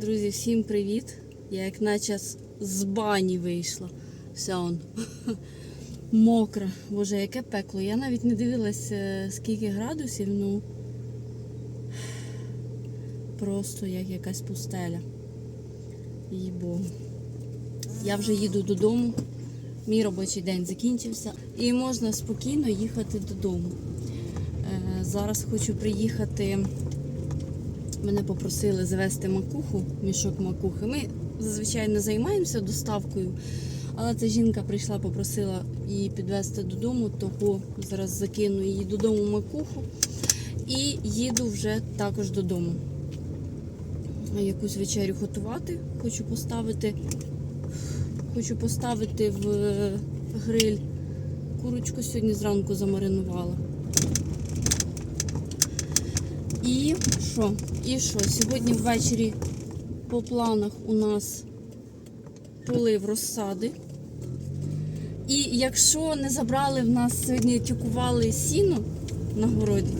Друзі, всім привіт! Я як наче з- бані вийшла. Вся он мокра. Боже, яке пекло. Я навіть не дивилась, е, скільки градусів, ну просто як якась пустеля. Їй Богу. Я вже їду додому. Мій робочий день закінчився. І можна спокійно їхати додому. Е, Зараз хочу приїхати. Мене попросили завести макуху, мішок макухи. Ми зазвичай не займаємося доставкою, але ця жінка прийшла, попросила її підвезти додому, того зараз закину її додому макуху і їду вже також додому. Якусь вечерю готувати. Хочу поставити, хочу поставити в гриль. Курочку сьогодні зранку замаринувала. І що? І що? Сьогодні ввечері по планах у нас полив розсади. І якщо не забрали в нас сьогодні тюкували сіно на городі,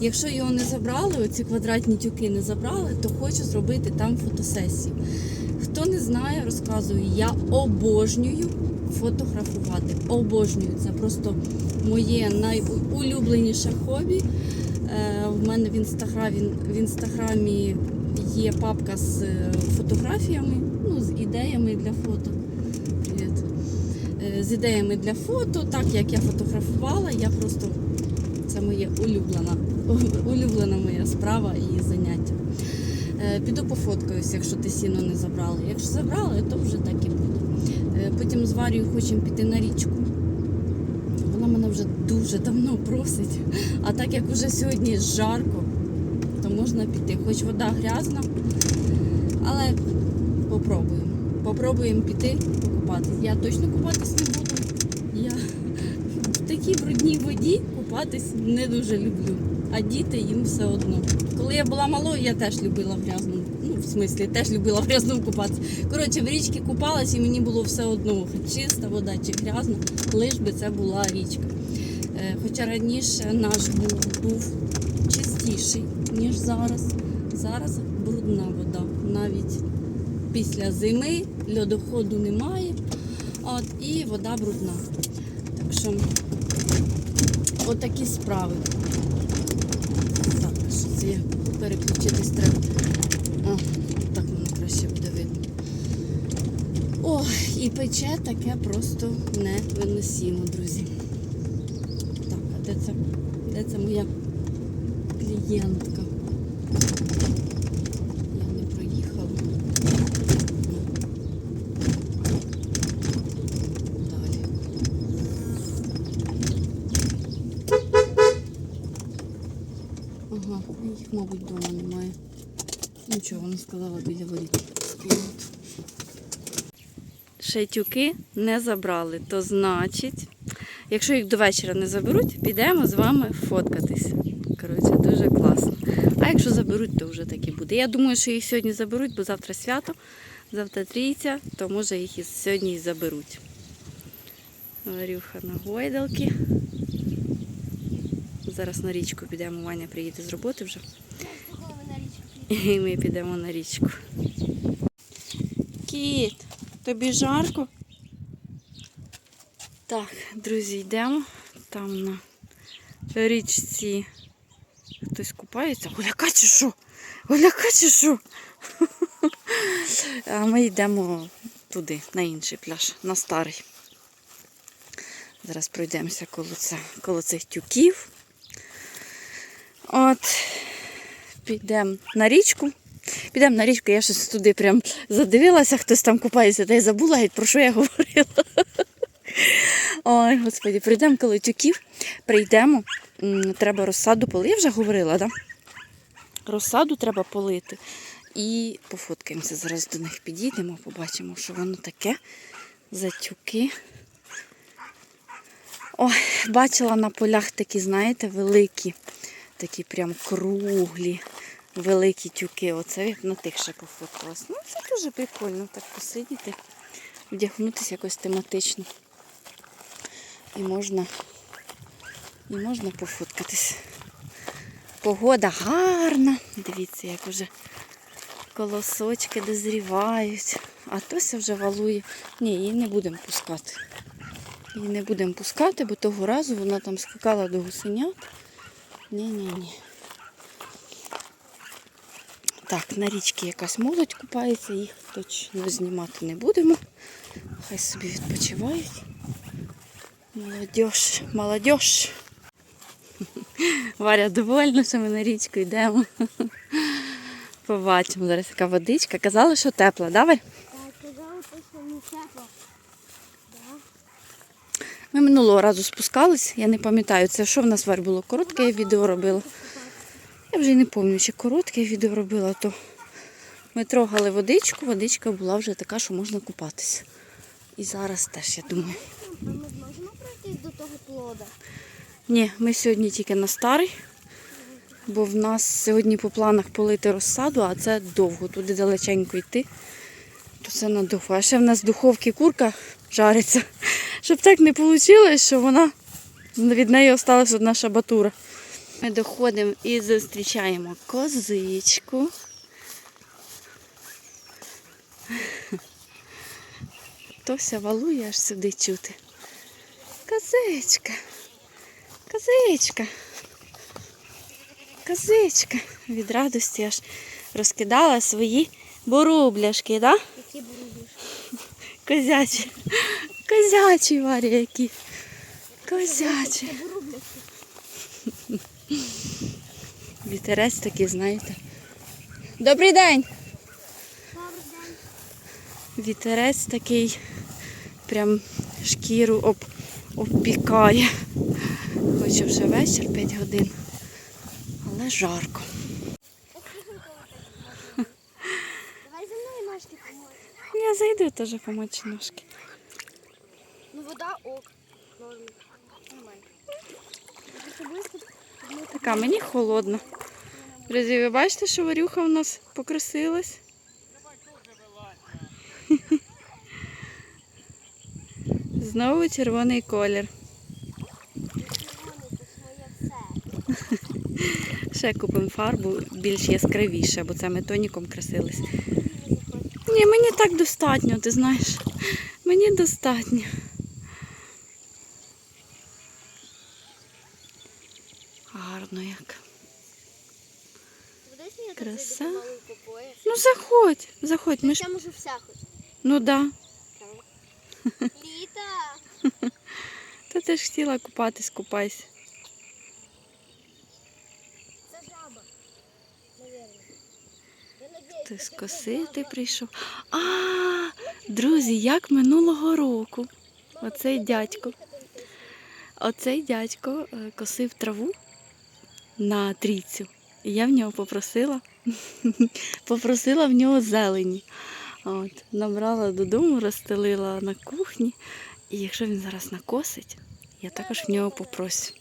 якщо його не забрали, оці квадратні тюки не забрали, то хочу зробити там фотосесію. Хто не знає, розказую, я обожнюю фотографувати. Обожнюю. Це просто моє найулюбленіше хобі. Е, В мене в інстаграмі, в інстаграмі є папка з е, фотографіями, ну, з ідеями для фото. Привіт. Е, З ідеями для фото, так як я фотографувала, я просто це моє улюблена, улюблена моя справа і заняття. Піду пофоткаюсь, якщо ти сіно не забрали. Якщо забрали, то вже так і буде. Потім з Варією хочемо піти на річку. Вона мене вже дуже давно просить. А так як уже сьогодні жарко, то можна піти. Хоч вода грязна, але попробуємо. Попробуємо піти покупатись. Я точно купатись не буду. Я в такій брудній воді купатись не дуже люблю. А діти їм все одно. Коли я була малою, я теж любила в грязному. Ну, в смислі, теж любила в купатися. Коротше, в річці купалась і мені було все одно, чиста вода чи грязна, лиш би це була річка. Хоча раніше наш був, був чистіший, ніж зараз. Зараз брудна вода. Навіть після зими льодоходу немає. От, і вода брудна. Так що отакі справи. Так, що це переключитись треба. О, так воно краще буде видно. Ой, і пече таке просто невиносимо, друзі. Так, а де це? Де це моя клієнтка? Я не проїхала. Далі. Ага, їх, мабуть, вдома немає. Нічого, вона сказала біля воріт. стоять. Ще тюки не забрали, то значить, якщо їх до вечора не заберуть, підемо з вами фоткатись. Коротше, дуже класно. А якщо заберуть, то вже так і буде. Я думаю, що їх сьогодні заберуть, бо завтра свято, завтра трійця, то може їх і сьогодні і заберуть. Варюха на гойдалки. Зараз на річку підемо, Ваня приїде з роботи вже. І ми підемо на річку. Кіт, тобі жарко? Так, друзі, йдемо. Там на річці хтось купається. Голяка чи що? Голяка чи що? А ми йдемо туди, на інший пляж, на старий. Зараз пройдемося коло, це, коло цих тюків. От, підемо на річку. Підемо на річку, я щось туди прям задивилася, хтось там купається, та й забула геть, про що я говорила. Ой, господі, прийдемо коло тюків, прийдемо, треба розсаду полити. Я вже говорила? Да? Розсаду треба полити. І пофоткаємося. Зараз до них підійдемо, побачимо, що воно таке за тюки. Ой, бачила на полях такі, знаєте, великі, такі прям круглі, великі тюки. Оце я б на тих ще пофоткалась. Ну, це дуже прикольно так посидіти, вдягнутися якось тематично. І можна, і можна пофоткатись. Погода гарна. Дивіться, як уже колосочки дозрівають. А Тося вже валує. Ні, її не будемо пускати. Її не будемо пускати, бо того разу вона там скакала до гусенят. Ні-ні-ні. Так, на річці якась молодь купається, їх точно знімати не будемо. Хай собі відпочивають. Молодіж, молодіж. Варя довольна, що ми на річку йдемо. Побачимо зараз яка водичка. Казали, що тепла, да, Варя? Так, казали, що не тепло. Да. Ми минулого разу спускались, я не пам'ятаю, це що в нас Варя було коротке, я відео робила. Я вже й не пам'ятаю, чи коротке я відео робила, то ми трогали водичку, водичка була вже така, що можна купатися. І зараз теж, я думаю. А ми зможемо пройти до того плода? Ні, ми сьогодні тільки на старий, бо в нас сьогодні по планах полити розсаду, а це довго, туди далеченько йти. То це надовго. А ще в нас в духовці курка жариться. Щоб так не вийшло, що вона від неї осталась одна шабатура. Ми доходимо і зустрічаємо козичку. Тося валує аж сюди чути. Козичка. Козичка. Козичка. Від радості аж розкидала свої борубляшки, да? Які бурубиш? Козячі. Козячі Варя які. Козячі. Вітерець такий, знаєте. Добрий день! Добрий день. Вітерець такий прям шкіру об, обпікає. Хоч вже вечір 5 годин. Але жарко. Давай зі мною ножки поможеш. Я зайду теж помочь ножки. Ну вода ок. Нормально. Така, мені холодно. Друзі, ви бачите, що варюха в нас покрасилась? Знову червоний колір. червоний, це своє все. Ще купимо фарбу більш яскравіше, бо це ми тоніком красились. Ні, мені так достатньо, ти знаєш. Мені достатньо. Гарно як. Краса. Ну заходь, заходь. Ми ж... Я можу вся хоч. Ну да. Літа. Та ти ж хотіла купатись, купайся. Ти скосити прийшов. А, друзі, як минулого року. Оцей дядько. Оцей дядько е, косив траву на трійцю. І я в нього попросила, попросила в нього зелені. От, набрала додому, розстелила на кухні. І якщо він зараз накосить, я також в нього попрошу.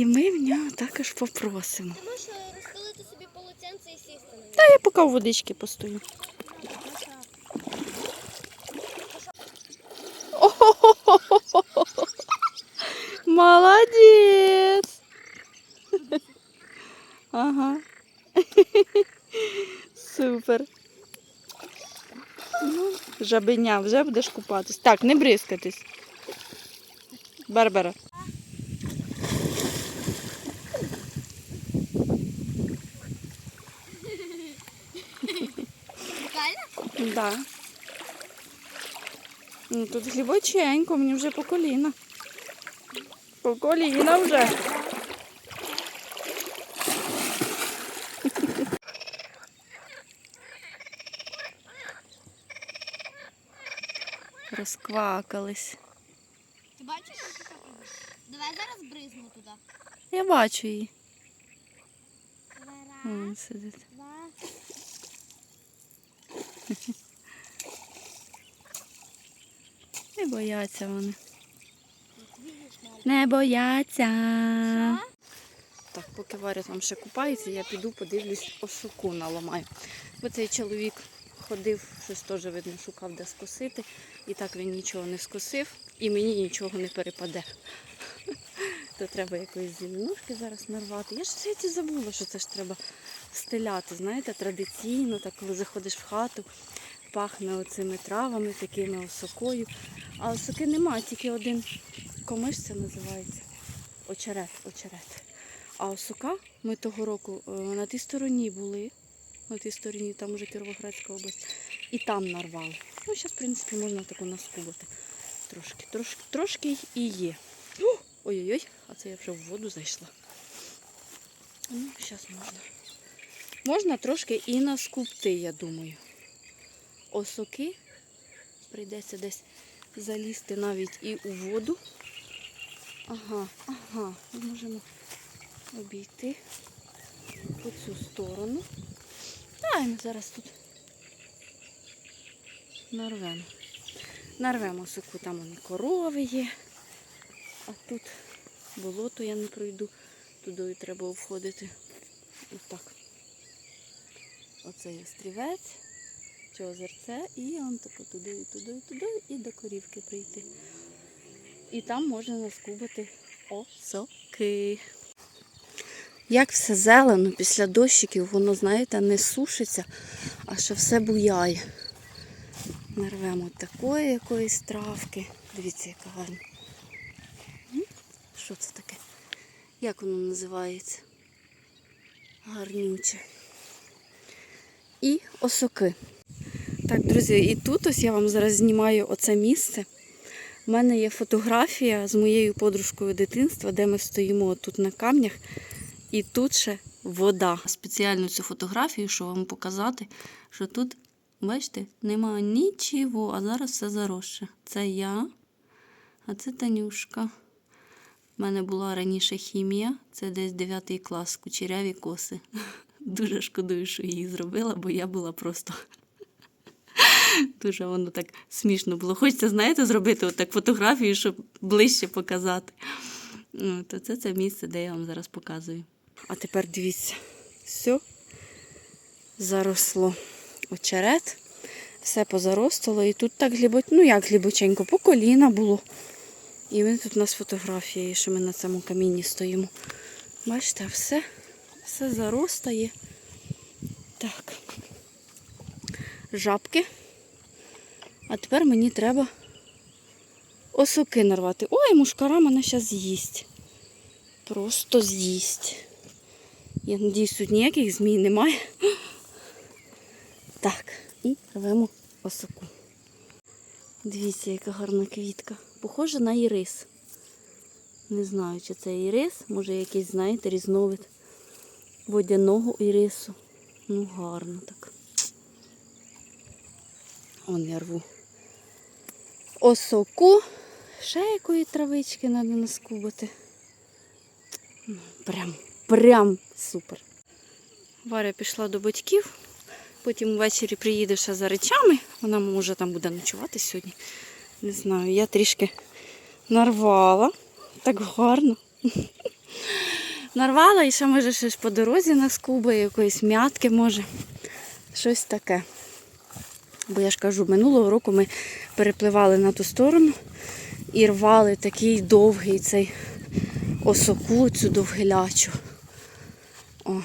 І ми в нього також попросимо. Ти можеш розстелити собі полотенце і сісти на нього. Та я поки в водички постою. Молодець! Ага. Супер. Ну, жабеня, вже будеш купатись. Так, не бризкатись. Барбара. Прикольно? Да. Ну, тут глибоченько, мені вже по коліна. По коліна вже. Розквакались. Ти бачиш, що? Давай зараз бризну туди. Я бачу її. Вон сидить. два. Не бояться вони. Не бояться. Так, поки Варя там ще купається, я піду подивлюсь, осуку наламаю. Бо цей чоловік ходив, щось теж видно, шукав де скосити. І так він нічого не скосив, і мені нічого не перепаде. То треба якоїсь зеленушки зараз нарвати. Я ж все забула, що це ж треба стиляти. Знаєте, традиційно, так коли заходиш в хату, пахне оцими травами, такими осокою. А осоки немає, тільки один комиш це називається. Очерет, очерет. А осока ми того року е, на тій стороні були, на тій стороні, там уже Кіровоградська область, і там нарвали. Ну, зараз, в принципі, можна таку наскубати. Трошки, трошки, трошки і є. Ой-ой-ой, а це я вже в воду зайшла. Ну, зараз можна. Можна трошки і наскупти, я думаю. Осоки прийдеться десь залізти навіть і у воду. Ага, ага, ми можемо обійти по цю сторону. Та і ми зараз тут нарвемо. Нарвемо соку, там вони корови є. А тут болото я не пройду, туди треба обходити. Отак. Оцей острівець, чи озерце, і он тако туди, і туди, і туди, і до корівки прийти. І там можна наскубати осоки. Як все зелено після дощиків, воно, знаєте, не сушиться, а що все буяє. Нарвемо такої якоїсь травки. Дивіться, яка гарна. Що це таке? Як воно називається? Гарнюче. І осоки. Так, друзі, і тут ось я вам зараз знімаю оце місце. У мене є фотографія з моєю подружкою дитинства, де ми стоїмо тут на камнях, і тут ще вода. Спеціально цю фотографію, щоб вам показати, що тут, бачите, немає нічого, а зараз все заросше. Це я, а це Танюшка. У мене була раніше хімія, це десь 9 клас, кучеряві коси. Дуже шкодую, що її зробила, бо я була просто. Дуже воно так смішно було. Хочеться, знаєте, зробити отак фотографію, щоб ближче показати. То це це місце, де я вам зараз показую. А тепер дивіться, все заросло очерет, все позаростало, і тут так глибоко, ну як глибоченько, по коліна було. І він тут у нас фотографія, що ми на цьому камінні стоїмо. Бачите, все, все заростає. Так. Жабки. А тепер мені треба осоки нарвати. Ой, мушкара мене зараз з'їсть. Просто з'їсть. Я надіюсь, тут ніяких змій немає. Так, і рвемо осоку. Дивіться, яка гарна квітка. Похожа на ірис. Не знаю, чи це ірис, може якийсь, знаєте, різновид водяного ірису. Ну, гарно так. Он я рву. Осоку. Ще якої травички треба наскубати. Ну, Прям, прям супер. Варя пішла до батьків. Потім ввечері приїде ще за речами. Вона може там буде ночувати сьогодні. Не знаю, я трішки нарвала. Так гарно. Нарвала і ще може ж по дорозі наскубаю, якоїсь м'ятки може. Щось таке. Бо я ж кажу, минулого року ми перепливали на ту сторону і рвали такий довгий цей осоку, цю довгилячу. О,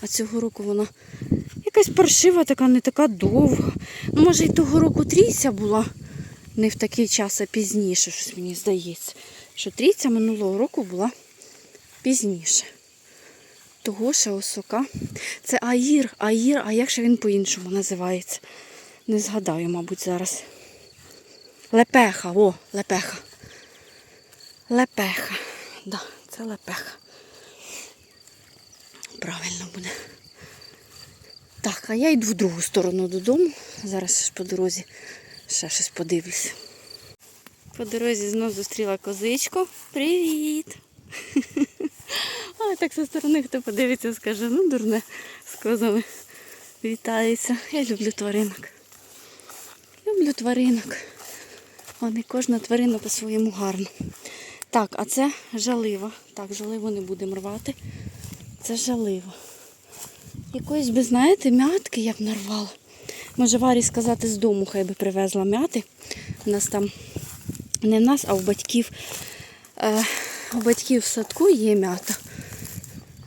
а цього року вона якась паршива, така, не така довга. Ну, може, і того року трійця була не в такий час, а пізніше, щось мені здається. Що трійця минулого року була пізніше. Того ще осока. Це аїр, аїр, а як же він по-іншому називається? Не згадаю, мабуть, зараз. Лепеха, о, лепеха. Лепеха. Да, це лепеха. Правильно буде. Так, а я йду в другу сторону додому. Зараз ж по дорозі ще щось подивлюся. По дорозі знов зустріла козичку. Привіт! А так зі сторони хто подивиться, скаже, ну дурне з козами вітається. Я люблю тваринок. Люблю тваринок. Вони кожна тварина по-своєму гарна. Так, а це жалива. Так, жаливу не будемо рвати. Це жалива. Якоїсь би, знаєте, м'ятки я б нарвала. Може, Варі сказати з дому, хай би привезла м'яти. У нас там не в нас, а у батьків е, у батьків в садку є м'ята.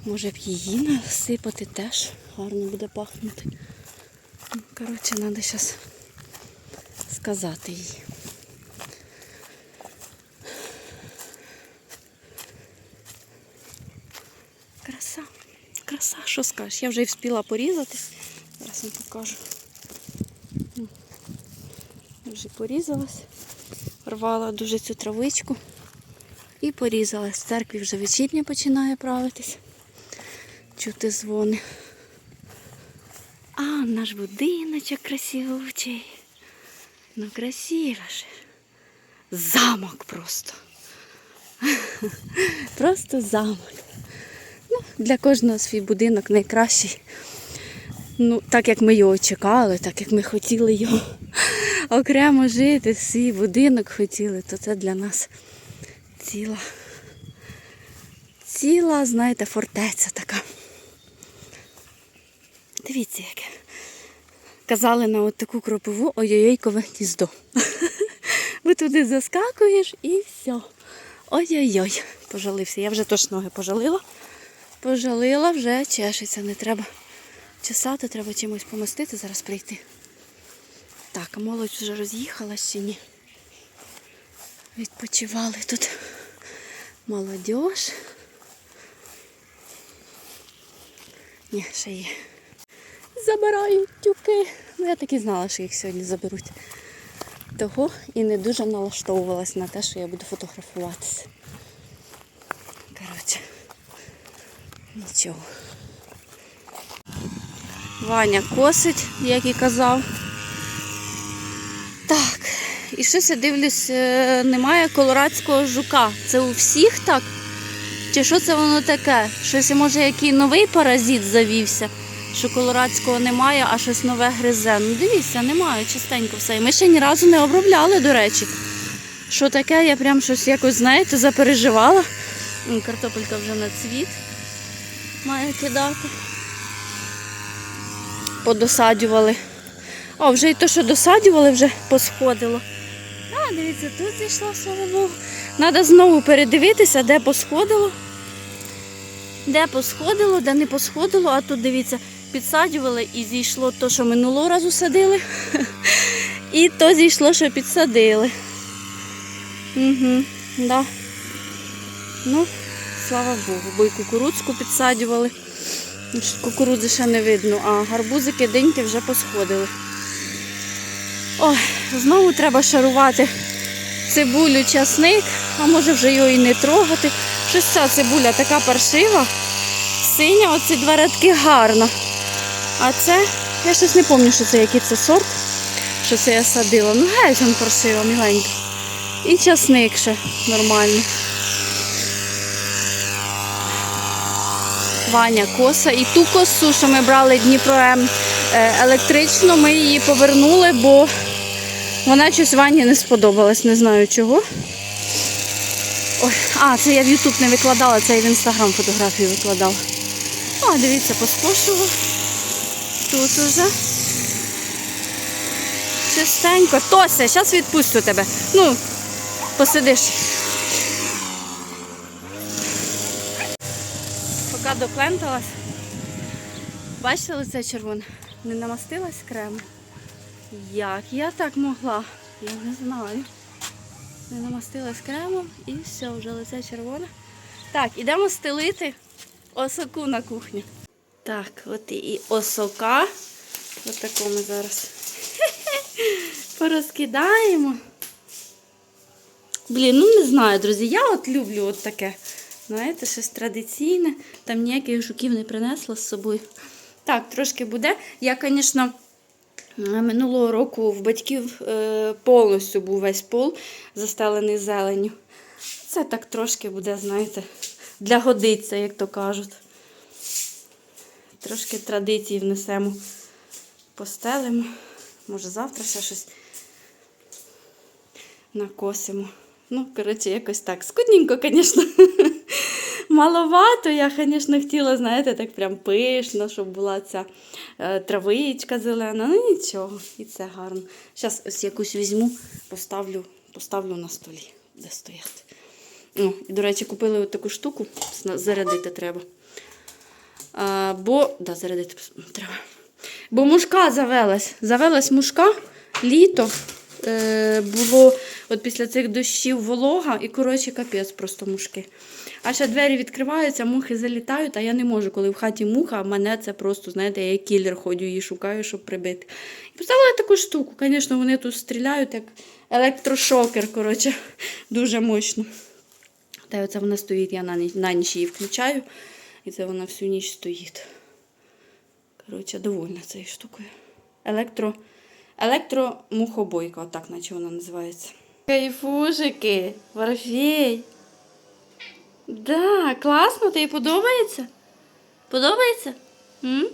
Може б її насипати теж гарно буде пахнути. Ну, Коротше, треба зараз сказати їй. Краса, краса, що скажеш? Я вже і встигла порізати. Зараз вам покажу. Вже порізалась, рвала дуже цю травичку і порізалась. В церкві вже вечірня починає правитись. Чути дзвони. А, наш будиночок красивучий. Ну, красиво ж. Замок просто. Просто замок. Ну, для кожного свій будинок найкращий. Ну, так як ми його чекали, так як ми хотіли його окремо жити, свій будинок хотіли, то це для нас ціла, ціла, знаєте, фортеця така. Дивіться, яке. Казали на от таку кропиву ой-ой-ойкове гніздо. Ви туди заскакуєш і все. Ой-ой-ой, пожалився. Я вже точно ноги пожалила. Пожалила, вже чешеться, не треба чесати, треба чимось помастити, зараз прийти. Так, а молодь вже роз'їхалась чи ні? Відпочивали тут молодь. Ні, ще є. Забирають тюки. Ну, я так і знала, що їх сьогодні заберуть. Того і не дуже налаштовувалась на те, що я буду фотографуватися. Коротше, нічого. Ваня косить, як і казав. Так, і щось я дивлюсь, е, немає колорадського жука. Це у всіх так? Чи що це воно таке? Щось, може, який новий паразит завівся, що колорадського немає, а щось нове гризе. Ну дивіться, немає, чистенько все. І ми ще ні разу не обробляли, до речі. Що таке, я прям щось якось, знаєте, запереживала. Картопелька вже на цвіт має кидати. Подосаджували. О, вже і то, що досаджували, вже посходило. А, дивіться, тут зійшла, слава Богу. Треба знову передивитися, де посходило. Де посходило, де не посходило, а тут дивіться, підсаджували і зійшло то, що минулого разу садили. І то зійшло, що підсадили. Угу, да. Ну, слава Богу, бо й кукурудзку підсаджували. Кукурудзи ще не видно, а гарбузики, диньки вже посходили. Ой, знову треба шарувати цибулю, часник, а може вже його і не трогати. Щось ця цибуля така паршива, синя, оці два рядки гарна. А це, я щось не пам'ятаю, що це який це сорт, що це я садила. Ну, геть він паршива, міленька. І часник ще нормальний. Ваня коса. І ту косу, що ми брали Дніпро е, електрично, ми її повернули, бо вона щось Вані не сподобалась, не знаю чого. Ой, а, це я в Ютуб не викладала, це я в інстаграм фотографію викладала. А, дивіться, поскошував. Тут уже. Чистенько. Тося, зараз відпустю тебе. Ну, посидиш. Поки допленталась. Бачите лице червоне? Не намастилась кремом. Як я так могла? Я не знаю. Не намастилась кремом і все, вже лице червоне. Так, ідемо стелити осоку на кухню. Так, от і осока. Ось таку ми зараз порозкидаємо. Блін, ну не знаю, друзі. Я от люблю от таке. Знаєте, щось традиційне. Там ніяких жуків не принесла з собою. Так, трошки буде. Я, звісно, минулого року в батьків е, повністю був весь пол застелений зеленню. Це так трошки буде, знаєте, для годиться, як то кажуть. Трошки традиції внесемо, постелимо. Може, завтра ще щось накосимо. Ну, коротше, якось так. Скудненько, звісно. Маловато. Я, звісно, хотіла, знаєте, так прям пишно, щоб була ця е, травичка зелена. Ну нічого, і це гарно. Зараз ось якусь візьму, поставлю, поставлю на столі, де стояти. О, і, до речі, купили таку штуку, зарядити треба. А, бо, да, зарядити треба. Бо мушка завелась. Завелась мушка літо. Е, було от після цих дощів волога і, коротше, капець просто мушки. А ще двері відкриваються, мухи залітають, а я не можу, коли в хаті муха, а мене це просто, знаєте, я кілер ходю її шукаю, щоб прибити. І поставила таку штуку. Звісно, вони тут стріляють як електрошокер, коротше, дуже мощно. Та оце вона стоїть, я на ніч її включаю, і це вона всю ніч стоїть. Коротше, довольна цією штукою. Електро, електромухобойка, отак, наче вона називається. Кайфушики, Варфей. Да, класно, тобі подобається? Подобається? М?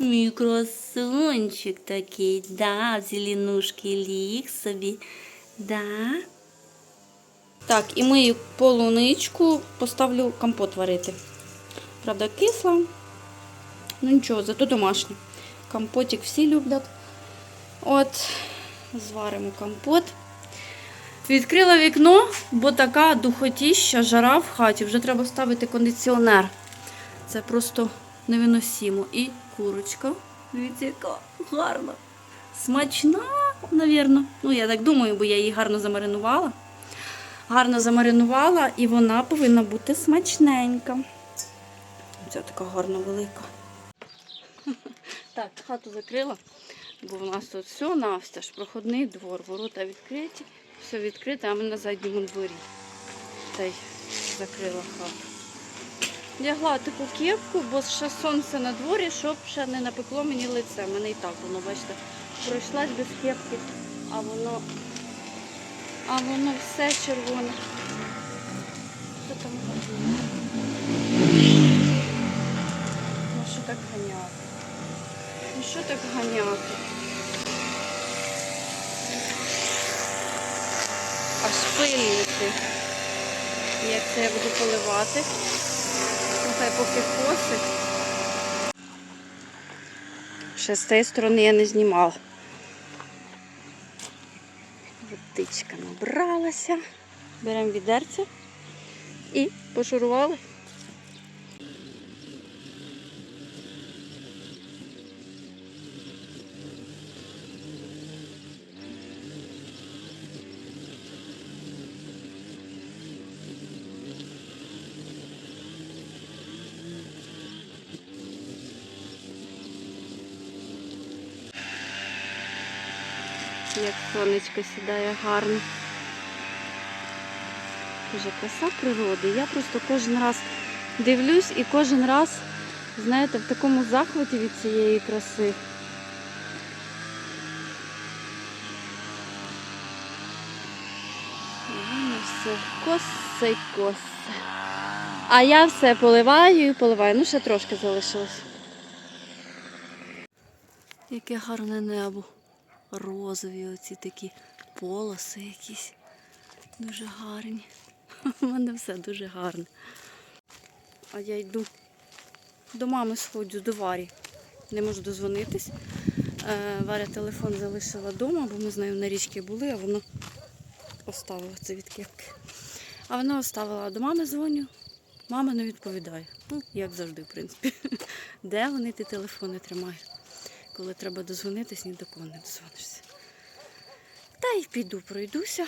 Мій красунчик такий, да, зеленушки ліг собі. Да. Так, і мию полуничку, поставлю компот варити. Правда, кисла. Ну нічого, зато домашній. Компотик всі люблять. От, зваримо компот. Відкрила вікно, бо така духотіща, жара в хаті. Вже треба ставити кондиціонер. Це просто невиносимо. І курочка. Дивіться, яка гарна. Смачна, навірно. Ну, я так думаю, бо я її гарно замаринувала. Гарно замаринувала, і вона повинна бути смачненька. Ця така гарна велика. Так, хату закрила, бо в нас тут все навстяж, проходний двор, ворота відкриті, все відкрите, а ми на задньому дворі. Та й закрила хату. Лягла таку кепку, бо ще сонце на дворі, щоб ще не напекло мені лице. Мене і так воно, бачите, пройшлась без кепки, а воно, а воно все червоне. Що там? Так ганяти? Ну що так ганяти? Аж пильнити. Як це я буду поливати. Ну, поки косить. Ще з цієї сторони я не знімала. Водичка набралася. Беремо відерце і пошурували. Як сонечко сідає гарно. Дуже краса природи. Я просто кожен раз дивлюсь і кожен раз, знаєте, в такому захваті від цієї краси. Все косе й косе. А я все поливаю і поливаю. Ну, ще трошки залишилось. Яке гарне небо. Розові оці такі полоси якісь. Дуже гарні. У мене все дуже гарне. А я йду до мами сходжу, до Варі. Не можу дозвонитись. Е, Варя телефон залишила вдома, бо ми з нею на річці були, а воно оставила це від кепки. А вона оставила до мами дзвоню. Мама не відповідає. Ну, як завжди, в принципі. Де вони ті телефони тримають? Коли треба дозвонитись, ні до кого не дозвонишся. Та й піду, пройдуся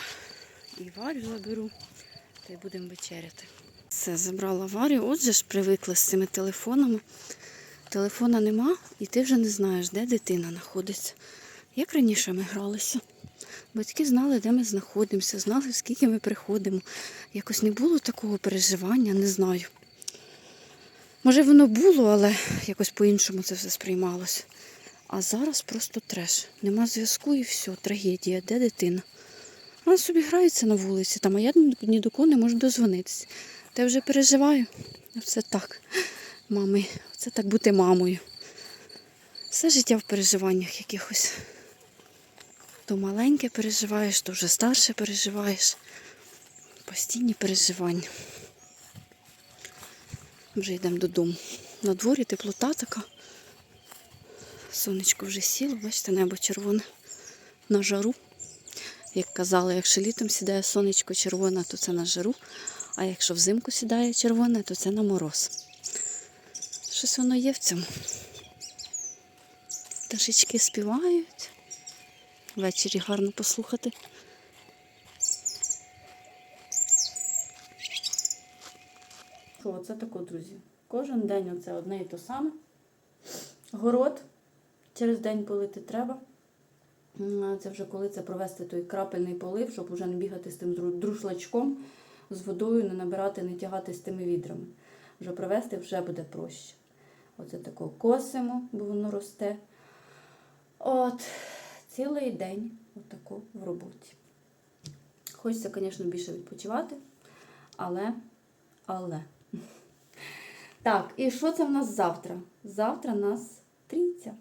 і Варю заберу, та й будемо вечеряти. Все, забрала Варю, отже ж привикла з цими телефонами. Телефона нема, і ти вже не знаєш, де дитина знаходиться. Як раніше ми гралися. Батьки знали, де ми знаходимося, знали, скільки ми приходимо. Якось не було такого переживання, не знаю. Може, воно було, але якось по-іншому це все сприймалося. А зараз просто треш. Нема зв'язку і все, трагедія. Де дитина? Вона собі грається на вулиці, там, а я ні- до кого не можу дозвонитися. Та я вже переживаю. Оце так. Мами, це так бути мамою. Все життя в переживаннях якихось. То маленьке переживаєш, то вже старше переживаєш. Постійні переживання. Вже йдемо додому. На дворі теплота така. Сонечко вже сіло, бачите, небо червоне на жару. Як казали, якщо літом сідає сонечко червоне, то це на жару. А якщо взимку сідає червоне, то це на мороз. Щось воно є в цьому. Пташечки співають. Ввечері гарно послухати. Оце тако, друзі. Кожен день оце одне і то саме. Город через день полити треба. Це вже коли це провести той крапельний полив, щоб вже не бігати з тим друшлачком, з водою, не набирати, не тягати з тими відрами. Вже провести вже буде проще. Оце тако косимо, бо воно росте. От, цілий день отако в роботі. Хочеться, звісно, більше відпочивати, але, але. Так, і що це в нас завтра? Завтра нас трійця.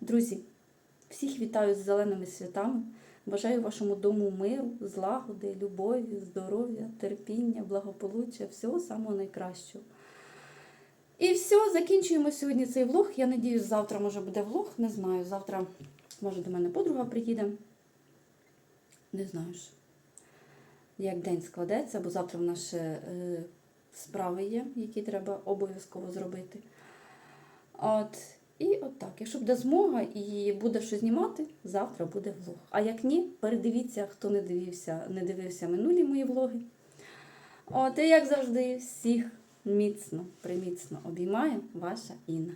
Друзі, всіх вітаю з зеленими святами. Бажаю вашому дому миру, злагоди, любові, здоров'я, терпіння, благополуччя, всього самого найкращого. І все, закінчуємо сьогодні цей влог. Я надіюсь, завтра може буде влог. Не знаю. Завтра, може, до мене подруга приїде. Не знаю ж, як день складеться, бо завтра в нас ще е, справи є, які треба обов'язково зробити. От. І от так. Якщо буде змога і буде що знімати, завтра буде влог. А як ні, передивіться, хто не дивився, не дивився минулі мої влоги. От, і як завжди, всіх міцно, приміцно обіймаю ваша Інна.